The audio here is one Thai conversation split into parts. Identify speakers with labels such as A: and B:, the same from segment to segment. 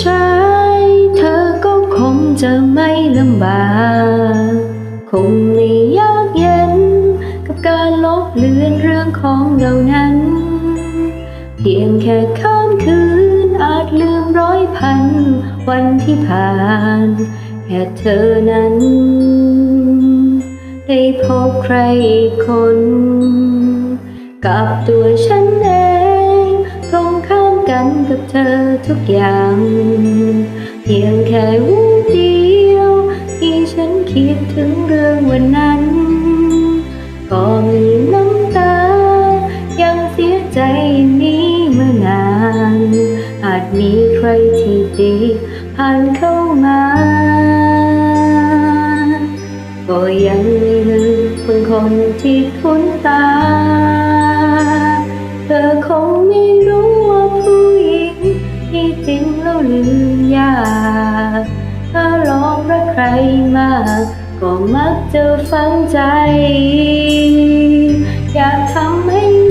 A: ช้เธอก็คงจะไม่ลำบาก คงไม่ยากเย็น กับการลบเลือนเรื่องของเรานั้น เพียงแค่ข้ามคืนอาจลืมร้อยพัน วันที่ผ่าน แค่เธอนั้น ได้พบใครคน กับตัวฉันเอง นกับเธอทุกอย่าง เพียงแค่วูบเดียวที่ฉันคิดถึงเรื่องวันนั้น ก็มีน้ำตา ยังเสียใจอย่างนี้เมื่อนาน อาจมีใครที่ดีผ่านเข้ามา ก็ยังไม่ลืมเพื่อนคนที่คุ้นตา เธอคงไม่ ก็มักจะฝังใจ อยากทำให้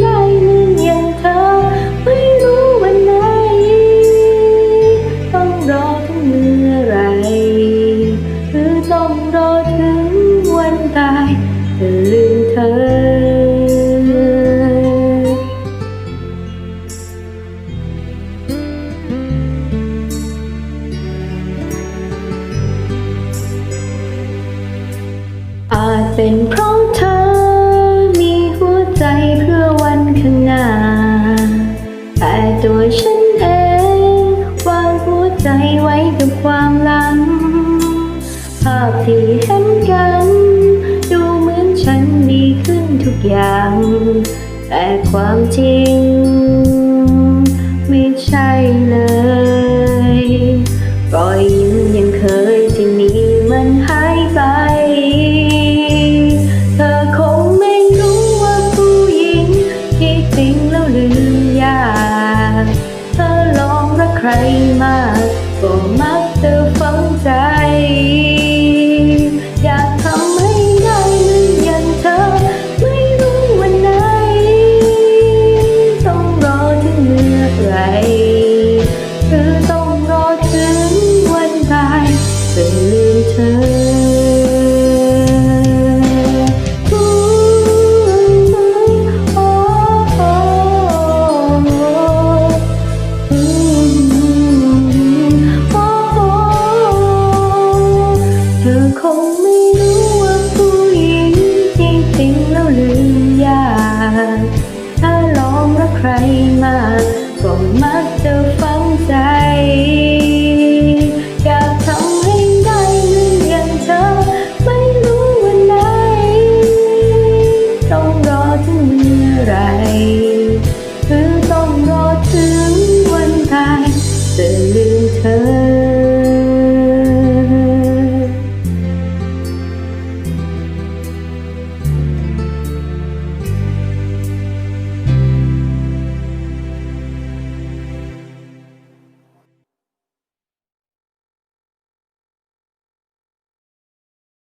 A: เป็นเพราะเธอ มีหัวใจเพื่อวันข้างหน้า แต่ตัวฉันเองวางหัวใจไว้กับความหลัง ภาพที่เห็นกัน ดูเหมือนฉันดีขึ้นทุกอย่าง แต่ความจริง ไม่ใช่เลยก็ยยิ้มยังเคย